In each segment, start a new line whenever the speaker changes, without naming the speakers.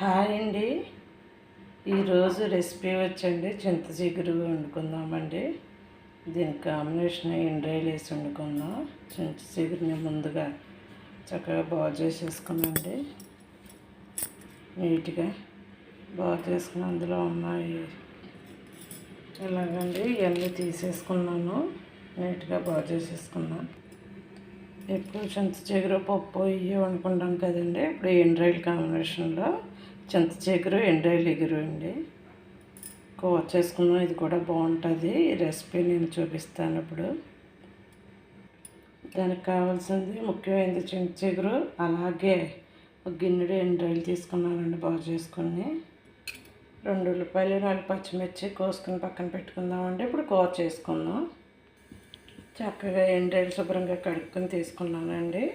Hi అండి. ఈరోజు recipe వచ్చండి. చింత చిగురు వండుకుందామండి. దీనికి కాంబినేషన్ ఎండ్రాయిల్ వేసి వండుకుందాం. చింత చిగురుని ముందుగా చక్కగా బాగు చేసేసుకున్నాండి నీట్గా బాగు చేసుకుని అందులో ఉన్నాయి. ఇలాగండి ఇవన్నీ తీసేసుకున్నాను. నీట్గా బాగు చేసేసుకున్నాను ఎప్పుడు చింత చిగురు పప్పు ఇవి వండుకుంటాం కదండి. ఇప్పుడు ఎండ్రాయిల్ కాంబినేషన్లో చింత చిగురు ఎండ్రాయిలు ఎగురు అండి. కూర చేసుకున్నాం ఇది కూడా బాగుంటుంది. ఈ రెసిపీ నేను చూపిస్తాను ఇప్పుడు. దానికి కావాల్సింది ముఖ్యమైనది చింత చిగురు అలాగే ఒక గిన్నెడు ఎండ్రాయిలు తీసుకున్నానండి బాగు చేసుకుని. రెండు ఉల్లిపాయలు నాలుగు పచ్చిమిర్చి కోసుకుని పక్కన పెట్టుకుందామండి. ఇప్పుడు కూర చేసుకుందాం. చక్కగా ఎండ్రాయిలు శుభ్రంగా కడుక్కొని తీసుకున్నానండి.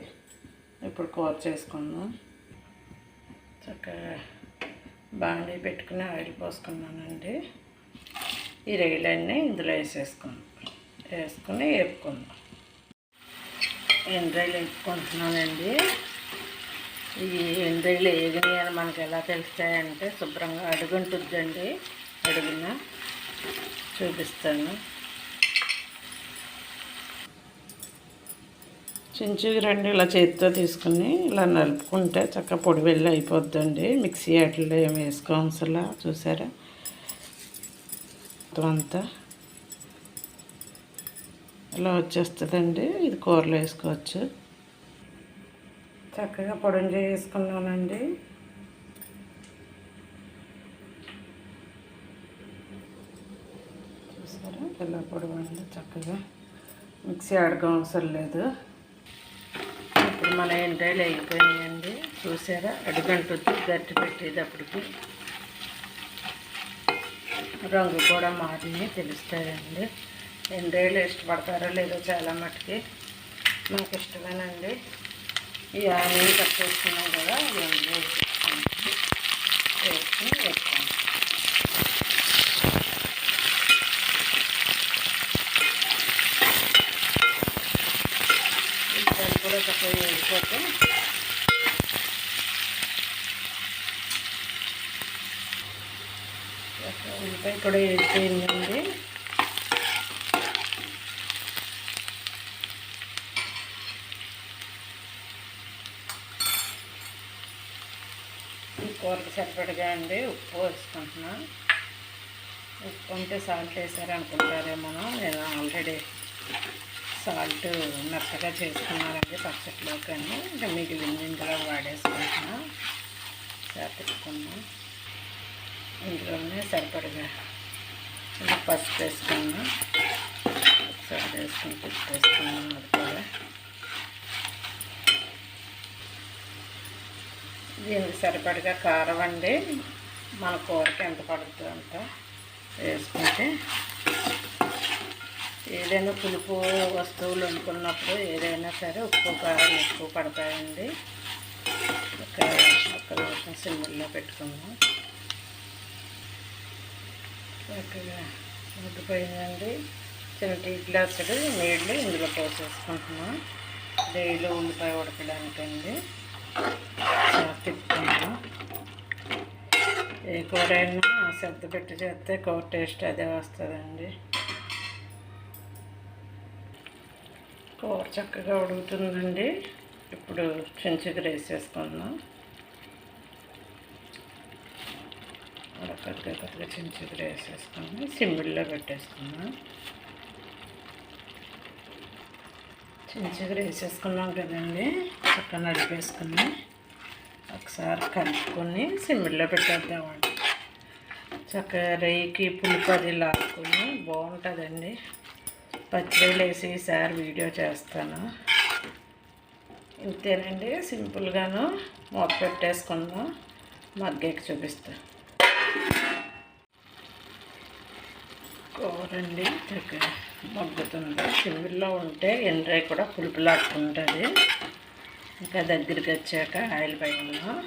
ఇప్పుడు కూర చేసుకుందాం. చక్కగా బాండీ పెట్టుకుని ఆయిల్ పోసుకున్నానండి. ఈ రైలన్నీ ఇందులో వేసేసుకుందాం. వేసుకుని వేపుకుందాం ఎండ్రాయిలు వేపుకుంటున్నానండి ఈ ఎండ్రాయిలు ఏగినాయి అని మనకు ఎలా తెలుస్తాయంటే శుభ్రంగా అడుగుంటుందండి. అడుగున చూపిస్తాను. చించుకి రెండు ఇలా చేతితో తీసుకుని ఇలా నలుపుకుంటే చక్క పొడి వెళ్ళి అయిపోద్దండి. మిక్సీ వాటిలో ఏమి వేసుకోవసలా చూసారా? అంతా ఇలా వచ్చేస్తుందండి. ఇది కూరలో వేసుకోవచ్చు. చక్కగా పొడిని చేసుకున్నానండి. చూసారా? ఇలా పొడవండి చక్కగా మిక్సీ ఆడకం అవసరం లేదు. ఇప్పుడు మన ఎండ్రాయిలు అయిపోయినాయండి చూసారా? అడుగంటుంది గట్టి పెట్టేటప్పటికి రంగు కూడా మారినాయి తెలుస్తాయండి. ఎండ్రాయిలు ఇష్టపడతారో లేదో చాలా మటుకి నాకు ఇష్టమేనండి. ఈ ఆనియన్ కట్ కదా ఎండ్రాయిలు వేసుకుని వేసుకోండి కూడా చక్కగా ఉల్లిపాయ కూడా వేసిపోయిందండి కూరకు సరిపడగా అండి ఉప్పు వేసుకుంటున్నా. ఉప్పు ఉంటే సాల్ట్ వేసారనుకుంటారేమో నేను ఆల్రెడీ సాల్ట్ మెత్తగా చేసుకున్నానండి పచ్చట్లోకి కానీ ఇంకా మిగిలింది ఇందులో వాడేసుకుంటున్నా. చేతుకున్నాం ఇందులోనే సరిపడగా ఇంకా పసుపు వేసుకున్నా. ఒకసారి వేసుకుని పెట్టేసుకున్నాం అది కూడా. దీనికి సరిపడగా కారం అండి. మన కూరకి ఎంత పడుతుందో అంత వేసుకుంటే. ఏదైనా పులుపు వస్తువులు వండుకున్నప్పుడు ఏదైనా సరే ఉప్పు కారం ఎక్కువ పడతాయండి. ఒక ఒక్క నిమిషం సిమ్లో పెట్టుకుందాం. చక్కగా ఉడిపోయిందండి చిన్న టీ గ్లాసుడు నీళ్ళు ఇందులో పోసేసుకుంటున్నాం. డైలీ ఉల్లిపాయ ఉడకడానికండి. తిప్పుకుందాం ఏ కూర అయినా శ్రద్ధ పెట్టి చేస్తే కూర టేస్ట్ అదే వస్తుందండి. కూర చక్కగా ఉడుకుతుందండి. ఇప్పుడు చించుకు వేసేసుకుందాం. కొద్దిగా కొద్దిగా చించుకు వేసేసుకుని సింబిల్లో పెట్టేసుకుందాం. చించుకు వేసేసుకున్నాం కదండి. చక్కగా నడిపేసుకుని ఒకసారి కలుపుకొని సిమ్మిడిలో పెట్టేద్దామండి. చక్కగా రేకి పులిపది అది లాక్కుని బాగుంటుందండి. పచ్చిరొయ్యలు వేసి ఈసారి వీడియో చేస్తాను. ఇంతేనండి సింపుల్గాను మూత పెట్టేసుకుందాం మగ్గకి చూపిస్తా. కూరండి మగ్గుతుంది. సిమ్మిల్లో ఉంటే ఎండ్రాయి కూడా పులుపులాక్కుంటుంది ఇంకా దగ్గరికి వచ్చాక ఆయిల్ పైన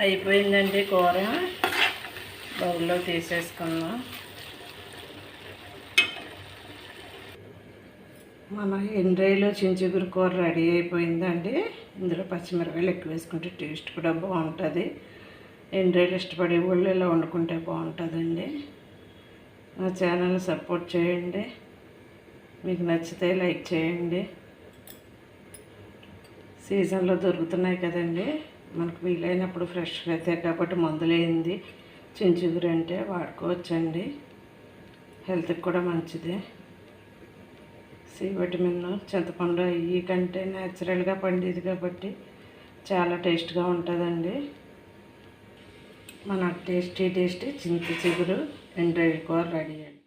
అయిపోయిందండి కూర. బౌల్లో తీసేసుకుందాం మన ఎండ్రాయిలో చించిగురు కూర రెడీ అయిపోయిందండి. ఇందులో పచ్చిమిరపకాయలు ఎక్కువ వేసుకుంటే టేస్ట్ కూడా బాగుంటుంది. ఎండ్రాయిలు ఇష్టపడే వాళ్ళు ఇలా వండుకుంటే బాగుంటుందండి. నా ఛానల్ సపోర్ట్ చేయండి. మీకు నచ్చితే లైక్ చేయండి. సీజన్లో దొరుకుతున్నాయి కదండి. మనకు వీలైనప్పుడు ఫ్రెష్గా అయితే కాబట్టి మందులేంది చించుగురు అంటే వాడుకోవచ్చండి. హెల్త్కి కూడా మంచిది. సి విటమిన్ చింతపండు అయ్యి కంటే న్యాచురల్గా పండేది కాబట్టి చాలా టేస్ట్గా ఉంటుందండి. మన టేస్టీ టేస్టీ చింత చిగురు ఎండ్రాయిడ్ కూర రెడీ అండి.